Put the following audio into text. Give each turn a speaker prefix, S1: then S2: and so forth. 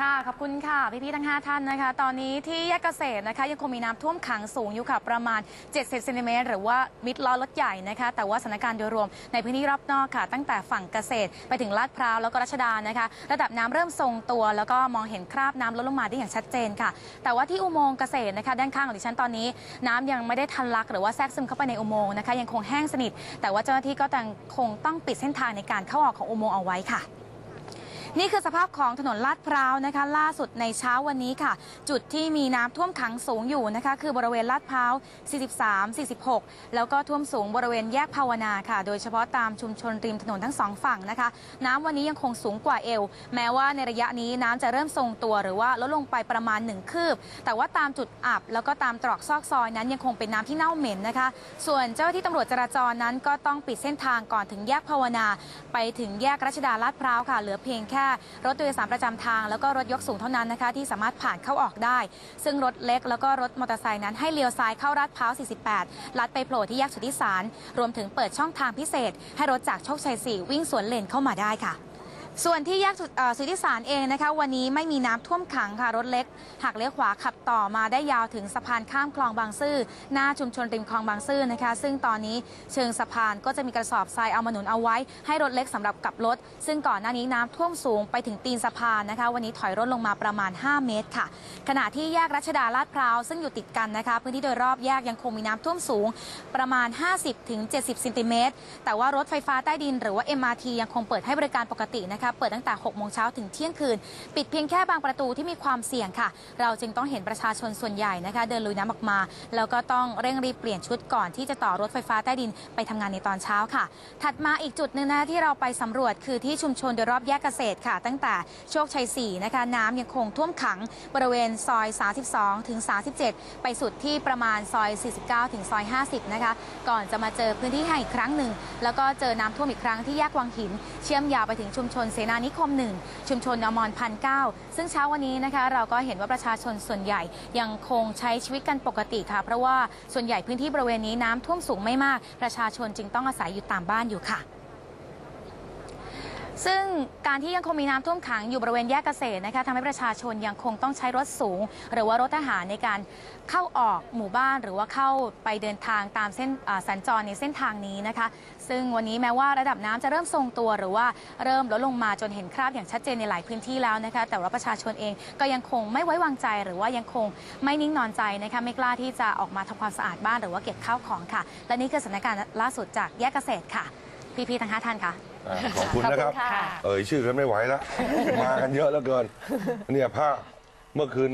S1: ค่ะ ขอบคุณค่ะ พี่ๆทั้ง 5 ท่านนะคะ ตอนนี้ที่แยกเกษตรนะคะ ยังคงมีน้ำท่วมขังสูงอยู่ค่ะ ประมาณ 70เซนติเมตรหรือว่ามิดล้อรถใหญ่นะคะ แต่ว่าสถานการณ์โดยรวมในพื้นที่รอบนอกค่ะ ตั้งแต่ฝั่งเกษตรไปถึงลาดพร้าวแล้วก็รัชดานะคะ ระดับน้ำเริ่มทรงตัว แล้วก็มองเห็นคราบน้ำลดลงมาได้อย่างชัดเจนค่ะ แต่ว่าที่อุโมงค์เกษตรนะคะ ด้านข้างของดิฉันตอนนี้ น้ำยังไม่ได้ทันลักหรือว่าแทรกซึมเข้าไปในอุโมงค์นะคะ ยังคงแห้งสนิท แต่ว่าเจ้าหน้าที่ก็ยังคงต้องปิดเส้นทางในการเข้าออกของอุโมงค์เอาไว้ค่ะ นี่คือสภาพของถนนลาดพร้าวนะคะ ล่าสุดในเช้าวันนี้ค่ะ จุดที่มีน้ำท่วมขังสูงอยู่นะคะ คือบริเวณลาดพร้าว 43 46 แล้วก็ท่วมสูงบริเวณแยกภาวนาค่ะ โดยเฉพาะตามชุมชนริมถนนทั้งสองฝั่งนะคะ น้ำวันนี้ยังคงสูงกว่าเอว แม้ว่าในระยะนี้น้ำจะเริ่มทรงตัวหรือว่าลดลงไปประมาณ 1 คืบ แต่ว่าตามจุดอับ แล้วก็ตามตรอกซอกซอยนั้นยังคงเป็นน้ำที่เน่าเหม็นนะคะ ส่วนเจ้าที่ตำรวจจราจรนั้นก็ต้องปิดเส้นทางก่อนถึงแยกภาวนา ไปถึงแยกรัชดาลาดพร้าวค่ะ เหลือเพียงแค่รถโดยสารประจำทาง แล้วก็รถยกสูงเท่านั้นนะคะที่สามารถผ่านเข้าออกได้ ซึ่งรถเล็กแล้วก็รถมอเตอร์ไซค์นั้นให้เลี้ยวซ้ายเข้ารัดพร้าว 48 ลัดไปโผล่ที่แยกสุทธิสาร รวมถึงเปิดช่องทางพิเศษ ให้รถจากโชคชัย 4 วิ่งสวนเลนเข้ามาได้ค่ะ ส่วนที่แยกสุทธิสารเองนะคะวันนี้ไม่มีน้ำท่วมขังค่ะรถเล็กหักเลี้ยวขวาขับต่อมาได้ยาวถึงสะพานข้ามคลองบางซื่อหน้าชุมชนริมคลองบางซื่อนะคะ ซึ่งตอนนี้เชิงสะพานก็จะมีกระสอบทรายเอามาหนุนเอาไว้ ให้รถเล็กสำหรับกลับรถ ซึ่งก่อนหน้านี้น้ำท่วมสูงไปถึงตีนสะพานนะคะ วันนี้ถอยร่นลงมาประมาณ 5 เมตรค่ะ ขณะที่แยกรัชดาลาดพร้าวซึ่งอยู่ติดกันนะคะพื้นที่โดยรอบแยกยังคงมีน้ำท่วมสูงประมาณ 50ถึง70ซนติเมตรแต่ว่ารถไฟฟ้าใต้ดิน หรือว่า MRT ยังคงเปิดให้บริการปกตินะคะเปิดตั้งแต่6โมงเช้าถึงเที่ยงคืน ปิดเพียงแค่บางประตูที่มีความเสี่ยงค่ะ เราจึงต้องเห็นประชาชนส่วนใหญ่นะคะ เดินลุยน้ำออกมา แล้วก็ต้องเร่งรีบเปลี่ยนชุดก่อนที่จะต่อรถไฟฟ้าใต้ดินไปทำงานในตอนเช้าค่ะ ถัดมาอีกจุดหนึ่งนะที่เราไปสำรวจคือที่ชุมชนโดยรอบแยกเกษตรค่ะ ตั้งแต่โชคชัย4นะคะน้ำยังคงท่วมขังบริเวณซอย 32 ถึง 37 ไปสุดที่ประมาณซอย 49 ถึงซอย 50 นะคะ ก่อนจะมาเจอพื้นที่ให้อีกครั้งหนึ่ง แล้วก็เจอน้ำท่วมอีกครั้งที่แยกวังหิน เชื่อมยาวไปถึงชุมชนสนานิคมหนึ่งชุมชนอมรพันเก้าซึ่งเช้าวันนี้นะคะเราก็เห็นว่าประชาชนส่วนใหญ่ยังคงใช้ชีวิตกันปกติค่ะ เพราะว่าส่วนใหญ่พื้นที่บริเวณนี้น้ำท่วมสูงไม่มาก ประชาชนจึงต้องอาศัยอยู่ตามบ้านอยู่ค่ะ ซึ่งการที่ยังคงมีน้ำท่วมขังอยู่บริเวณแยกเกษตรนะคะทำให้ประชาชนยังคงต้องใช้รถสูง หรือว่ารถทหารในการเข้าออกหมู่บ้านหรือว่าเข้าไปเดินทางตามเส้นสัญจรในเส้นทางนี้นะคะ ซึ่งวันนี้แม้ว่าระดับน้ำจะเริ่มทรงตัวหรือว่าเริ่มลดลงมาจนเห็นคราบอย่างชัดเจนในหลายพื้นที่แล้วนะคะ แต่ว่าประชาชนเองก็ยังคงไม่ไว้วางใจ หรือว่ายังคงไม่นิ่งนอนใจนะคะไม่กล้าที่จะออกมาทำความสะอาดบ้าน หรือว่าเก็บข้าวของค่ะ และนี่คือสถานการณ์ล่าสุดจากแยกเกษตรค่ะ พี่ๆทั้งห้าท่านค่ะ
S2: อ่าขอบคุณนะครับ
S3: ขอบคุณค่ะ
S2: เอ่ยชื่อกันไม่ไหวแล้ว มากันเยอะเหลือเกิน เนี่ยภาพเมื่อคืน